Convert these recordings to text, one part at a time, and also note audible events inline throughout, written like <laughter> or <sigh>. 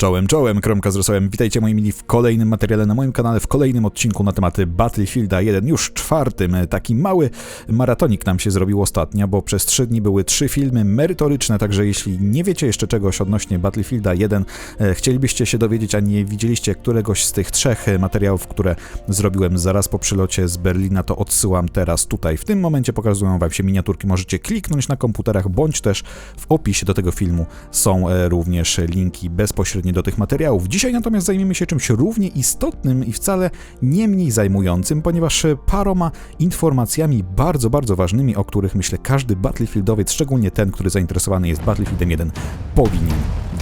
Czołem, czołem, kromka z rosołem. Witajcie moi mili w kolejnym materiale na moim kanale, w kolejnym odcinku na tematy Battlefielda 1, już czwartym. Taki mały maratonik nam się zrobił ostatnio, bo przez trzy dni były trzy filmy merytoryczne, także jeśli nie wiecie jeszcze czegoś odnośnie Battlefielda 1, e, chcielibyście się dowiedzieć, a nie widzieliście któregoś z tych trzech e, materiałów, które zrobiłem zaraz po przylocie z Berlina, to odsyłam teraz tutaj. W tym momencie pokazują wam się miniaturki, możecie kliknąć na komputerach, bądź też w opisie do tego filmu są e, również linki bezpośrednio do tych materiałów. Dzisiaj natomiast zajmiemy się czymś równie istotnym i wcale nie mniej zajmującym, ponieważ paroma informacjami bardzo, bardzo ważnymi, o których myślę każdy Battlefieldowiec, szczególnie ten, który zainteresowany jest Battlefieldem 1, powinien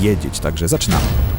wiedzieć. Także zaczynamy.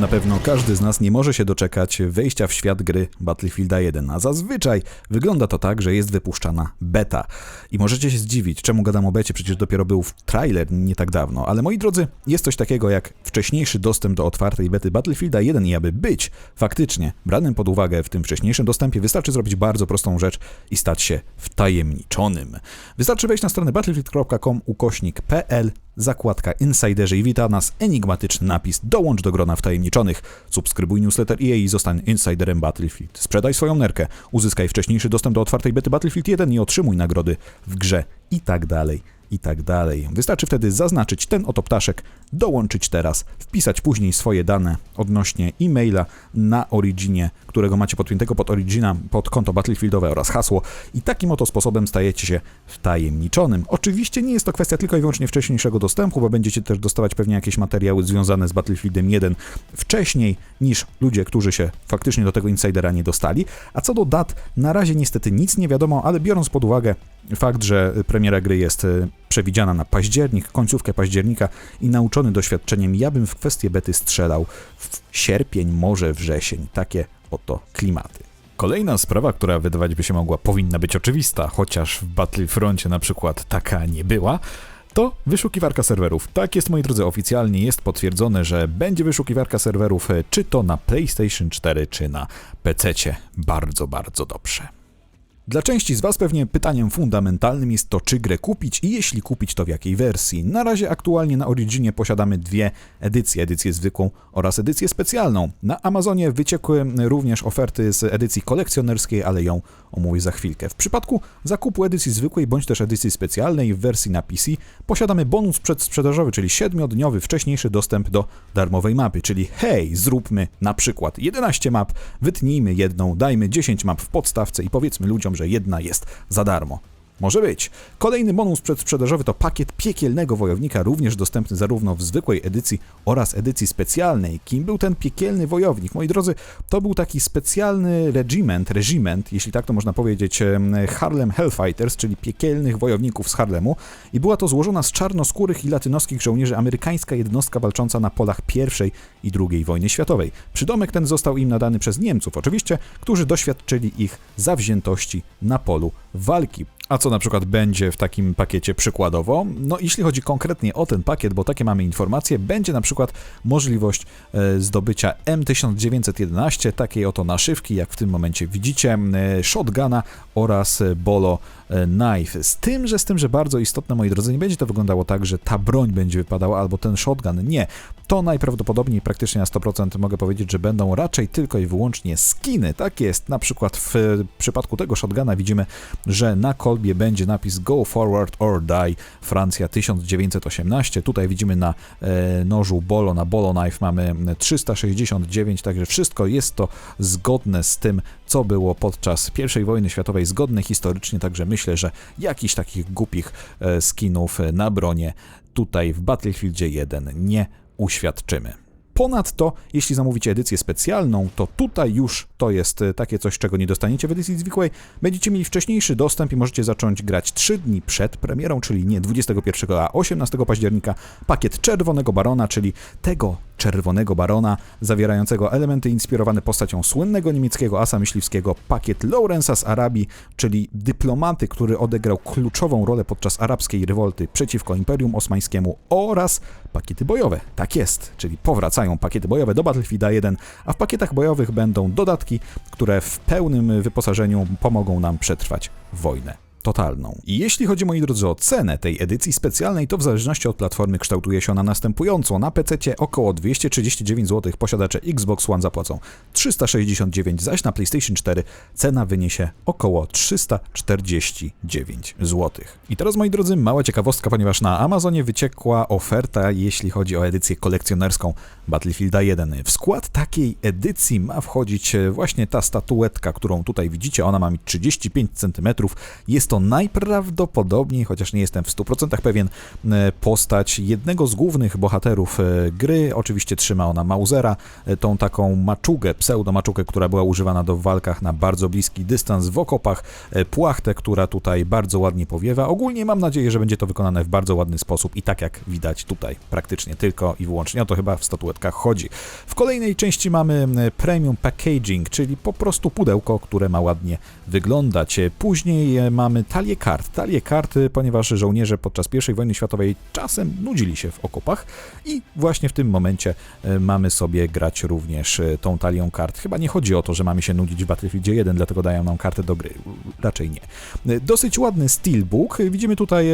Na pewno każdy z nas nie może się doczekać wejścia w świat gry Battlefielda 1, a zazwyczaj wygląda to tak, że jest wypuszczana beta. I możecie się zdziwić, czemu gadam o becie, przecież dopiero był trailer nie tak dawno. Ale moi drodzy, jest coś takiego jak wcześniejszy dostęp do otwartej bety Battlefielda 1 i aby być faktycznie branym pod uwagę w tym wcześniejszym dostępie, wystarczy zrobić bardzo prostą rzecz i stać się wtajemniczonym. Wystarczy wejść na stronę battlefield.com ukośnik pl zakładka Insiderzy i wita nas enigmatyczny napis Dołącz do grona wtajemniczonych. Subskrybuj newsletter EA i zostań insiderem Battlefield. Sprzedaj swoją nerkę, uzyskaj wcześniejszy dostęp do otwartej bety Battlefield 1 i otrzymuj nagrody w grze i tak dalej i tak dalej. Wystarczy wtedy zaznaczyć ten oto ptaszek, dołączyć teraz, wpisać później swoje dane odnośnie e-maila na Originie, którego macie podpiętego pod Origina, pod konto Battlefieldowe oraz hasło i takim oto sposobem stajecie się wtajemniczonym. Oczywiście nie jest to kwestia tylko i wyłącznie wcześniejszego dostępu, bo będziecie też dostawać pewnie jakieś materiały związane z Battlefieldem 1 wcześniej niż ludzie, którzy się faktycznie do tego insidera nie dostali. A co do dat, na razie niestety nic nie wiadomo, ale biorąc pod uwagę fakt, że premiera gry jest e, przewidziana na październik, końcówkę października i nauczony doświadczeniem, ja bym w kwestię bety strzelał w sierpień, może wrzesień. Takie oto klimaty. Kolejna sprawa, która wydawać by się mogła, powinna być oczywista, chociaż w Battlefroncie na przykład taka nie była, to wyszukiwarka serwerów. Tak jest, moi drodzy, oficjalnie jest potwierdzone, że będzie wyszukiwarka serwerów, e, czy to na PlayStation 4, czy na PC. Bardzo, bardzo dobrze. Dla części z Was pewnie pytaniem fundamentalnym jest to, czy grę kupić i jeśli kupić, to w jakiej wersji. Na razie aktualnie na Originie posiadamy dwie edycje, edycję zwykłą oraz edycję specjalną. Na Amazonie wyciekły również oferty z edycji kolekcjonerskiej, ale ją omówię za chwilkę. W przypadku zakupu edycji zwykłej bądź też edycji specjalnej w wersji na PC posiadamy bonus przedsprzedażowy, czyli 7-dniowy wcześniejszy dostęp do darmowej mapy, czyli hej, zróbmy na przykład 11 map, wytnijmy jedną, dajmy 10 map w podstawce i powiedzmy ludziom, że jedna jest za darmo. Może być. Kolejny bonus przedsprzedażowy to pakiet piekielnego wojownika, również dostępny zarówno w zwykłej edycji oraz edycji specjalnej. Kim był ten piekielny wojownik? Moi drodzy, to był taki specjalny regiment, regiment, jeśli tak to można powiedzieć, Harlem Hellfighters, czyli piekielnych wojowników z Harlemu. I była to złożona z czarnoskórych i latynoskich żołnierzy amerykańska jednostka walcząca na polach I i II wojny światowej. Przydomek ten został im nadany przez Niemców, oczywiście, którzy doświadczyli ich zawziętości na polu walki. A co na przykład będzie w takim pakiecie przykładowo? No, jeśli chodzi konkretnie o ten pakiet, bo takie mamy informacje, będzie na przykład możliwość e, zdobycia M1911, takiej oto naszywki, jak w tym momencie widzicie, e, shotguna oraz bolo e, knife. Z tym, że z tym, że bardzo istotne, moi drodzy, nie będzie to wyglądało tak, że ta broń będzie wypadała albo ten shotgun. Nie. To najprawdopodobniej praktycznie na 100% mogę powiedzieć, że będą raczej tylko i wyłącznie skiny. Tak jest. Na przykład w przypadku tego shotguna widzimy, że na kol kolbie będzie napis Go Forward or Die Francja 1918. Tutaj widzimy na e, nożu Bolo, na Bolo Knife mamy 369, także wszystko jest to zgodne z tym, co było podczas I wojny światowej, zgodne historycznie, także myślę, że jakichś takich głupich e, skinów na bronie tutaj w Battlefieldzie 1 nie uświadczymy. Ponadto, jeśli zamówicie edycję specjalną, to tutaj już to jest e, takie coś, czego nie dostaniecie w edycji zwykłej. Będziecie mieli wcześniejszy dostęp i możecie zacząć grać 3 dni przed premierą, czyli nie 21, a 18 października. Pakiet Czerwonego Barona, czyli tego Czerwonego Barona, zawierającego elementy inspirowane postacią słynnego niemieckiego asa myśliwskiego, pakiet Lawrence'a z Arabii, czyli dyplomaty, który odegrał kluczową rolę podczas arabskiej rewolty przeciwko Imperium Osmańskiemu oraz pakiety bojowe. Tak jest, czyli powracają pakiety bojowe do Battlefielda 1, a w pakietach bojowych będą dodatki, które w pełnym wyposażeniu pomogą nam przetrwać wojnę totalną. I jeśli chodzi, moi drodzy, o cenę tej edycji specjalnej, to w zależności od platformy kształtuje się ona następująco. Na PC około 239 zł, posiadacze Xbox One zapłacą 369, zaś na PlayStation 4 cena wyniesie około 349 zł. I teraz, moi drodzy, mała ciekawostka, ponieważ na Amazonie wyciekła oferta, jeśli chodzi o edycję kolekcjonerską Battlefielda 1. W skład takiej edycji ma wchodzić właśnie ta statuetka, którą tutaj widzicie. Ona ma mieć 35 cm. Jest to najprawdopodobniej, chociaż nie jestem w 100% pewien, e, postać jednego z głównych bohaterów e, gry. Oczywiście trzyma ona Mausera, e, tą taką maczugę, pseudo-maczugę, która była używana do walkach na bardzo bliski dystans w okopach, płachtę, która tutaj bardzo ładnie powiewa. Ogólnie mam nadzieję, że będzie to wykonane w bardzo ładny sposób i tak jak widać tutaj, praktycznie tylko i wyłącznie o to chyba w statuetkach chodzi. W kolejnej części mamy premium packaging, czyli po prostu pudełko, które ma ładnie wyglądać. Później mamy talię kart. Talię kart, ponieważ żołnierze podczas I wojny światowej czasem nudzili się w okopach i właśnie w tym momencie e, mamy sobie grać również e, tą talią kart. Chyba nie chodzi o to, że mamy się nudzić w Battlefield 1, dlatego dają nam kartę do gry. Raczej nie. E, dosyć ładny steelbook. Widzimy tutaj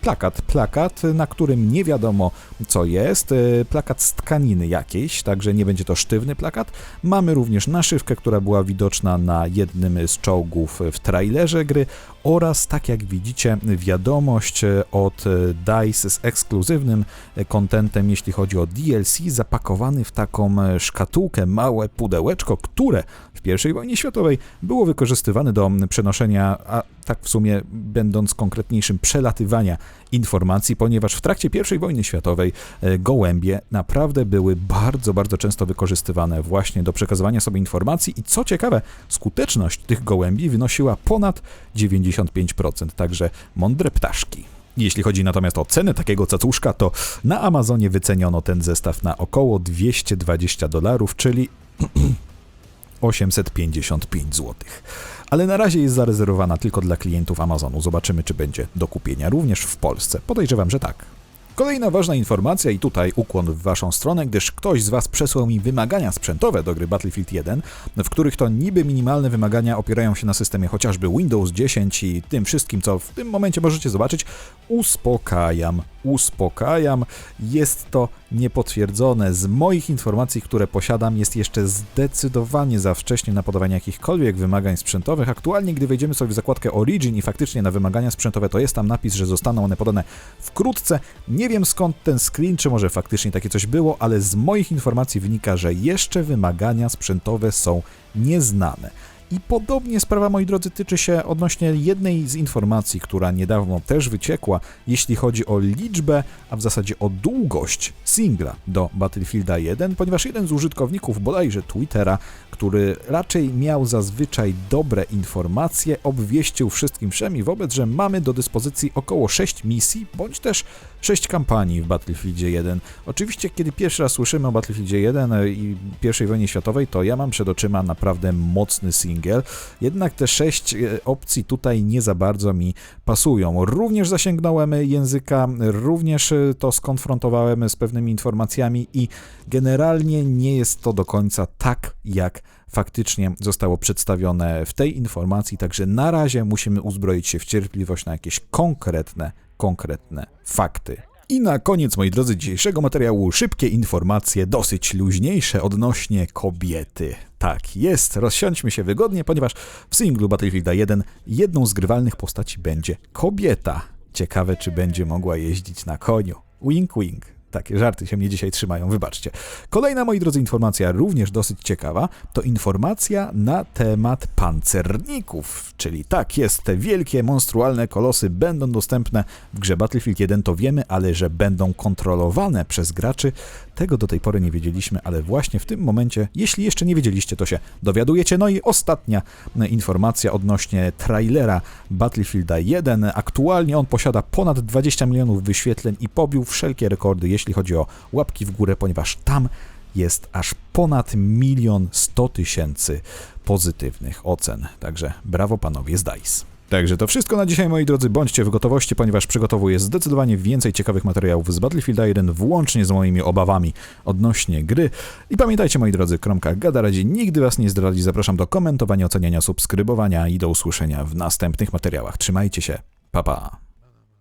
plakat. Plakat, na którym nie wiadomo co jest. Plakat z tkaniny jakiejś, także nie będzie to sztywny plakat. Mamy również naszywkę, która była widoczna na jednym z czołgów w trailerze gry oraz, tak jak widzicie, wiadomość od DICE z ekskluzywnym kontentem, jeśli chodzi o DLC, zapakowany w taką szkatułkę, małe pudełeczko, które w I wojnie światowej było wykorzystywane do przenoszenia, tak w sumie będąc konkretniejszym, przelatywania informacji, ponieważ w trakcie I wojny światowej e, gołębie naprawdę były bardzo, bardzo często wykorzystywane właśnie do przekazywania sobie informacji i co ciekawe, skuteczność tych gołębi wynosiła ponad 95%, także mądre ptaszki. Jeśli chodzi natomiast o cenę takiego cacuszka, to na Amazonie wyceniono ten zestaw na około 220 dolarów, czyli <clears throat> 855 zł. Ale na razie jest zarezerwowana tylko dla klientów Amazonu. Zobaczymy, czy będzie do kupienia również w Polsce. Podejrzewam, że tak. Kolejna ważna informacja i tutaj ukłon w Waszą stronę, gdyż ktoś z Was przesłał mi wymagania sprzętowe do gry Battlefield 1, w których to niby minimalne wymagania opierają się na systemie chociażby Windows 10 i tym wszystkim, co w tym momencie możecie zobaczyć. Uspokajam, uspokajam. Jest to niepotwierdzone. Z moich informacji, które posiadam, jest jeszcze zdecydowanie za wcześnie na podawanie jakichkolwiek wymagań sprzętowych. Aktualnie, gdy wejdziemy sobie w zakładkę Origin i faktycznie na wymagania sprzętowe, to jest tam napis, że zostaną one podane wkrótce. Nie wiem skąd ten screen, czy może faktycznie takie coś było, ale z moich informacji wynika, że jeszcze wymagania sprzętowe są nieznane. I podobnie sprawa, moi drodzy, tyczy się odnośnie jednej z informacji, która niedawno też wyciekła, jeśli chodzi o liczbę, a w zasadzie o długość singla do Battlefielda 1, ponieważ jeden z użytkowników bodajże Twittera, który raczej miał zazwyczaj dobre informacje, obwieścił wszystkim wszemi wobec, że mamy do dyspozycji około 6 misji, bądź też 6 kampanii w Battlefieldzie 1. Oczywiście, kiedy pierwszy raz słyszymy o Battlefieldzie 1 i I wojnie światowej, to ja mam przed oczyma naprawdę mocny single, jednak te 6 e, opcji tutaj nie za bardzo mi pasują. Również zasięgnąłem języka, również e, to skonfrontowałem z pewnymi informacjami i generalnie nie jest to do końca tak, jak faktycznie zostało przedstawione w tej informacji, także na razie musimy uzbroić się w cierpliwość na jakieś konkretne konkretne fakty. I na koniec, moi drodzy, dzisiejszego materiału szybkie informacje, dosyć luźniejsze odnośnie kobiety. Tak, jest, rozsiądźmy się wygodnie, ponieważ w singlu Battlefield 1 jedną z grywalnych postaci będzie kobieta. Ciekawe, czy będzie mogła jeździć na koniu. Wink, wink. Takie żarty się mnie dzisiaj trzymają, wybaczcie. Kolejna, moi drodzy, informacja, również dosyć ciekawa, to informacja na temat pancerników. Czyli tak jest, te wielkie, monstrualne kolosy będą dostępne w grze Battlefield 1, to wiemy, ale że będą kontrolowane przez graczy, tego do tej pory nie wiedzieliśmy, ale właśnie w tym momencie, jeśli jeszcze nie wiedzieliście, to się dowiadujecie. No i ostatnia informacja odnośnie trailera Battlefielda 1. Aktualnie on posiada ponad 20 milionów wyświetleń i pobił wszelkie rekordy, jeśli chodzi o łapki w górę, ponieważ tam jest aż ponad milion sto tysięcy pozytywnych ocen. Także brawo panowie z DICE. Także to wszystko na dzisiaj, moi drodzy. Bądźcie w gotowości, ponieważ przygotowuję zdecydowanie więcej ciekawych materiałów z Battlefielda 1, włącznie z moimi obawami odnośnie gry. I pamiętajcie, moi drodzy, kromka gada radzi nigdy was nie zdradzi. Zapraszam do komentowania, oceniania, subskrybowania i do usłyszenia w następnych materiałach. Trzymajcie się. Pa, pa.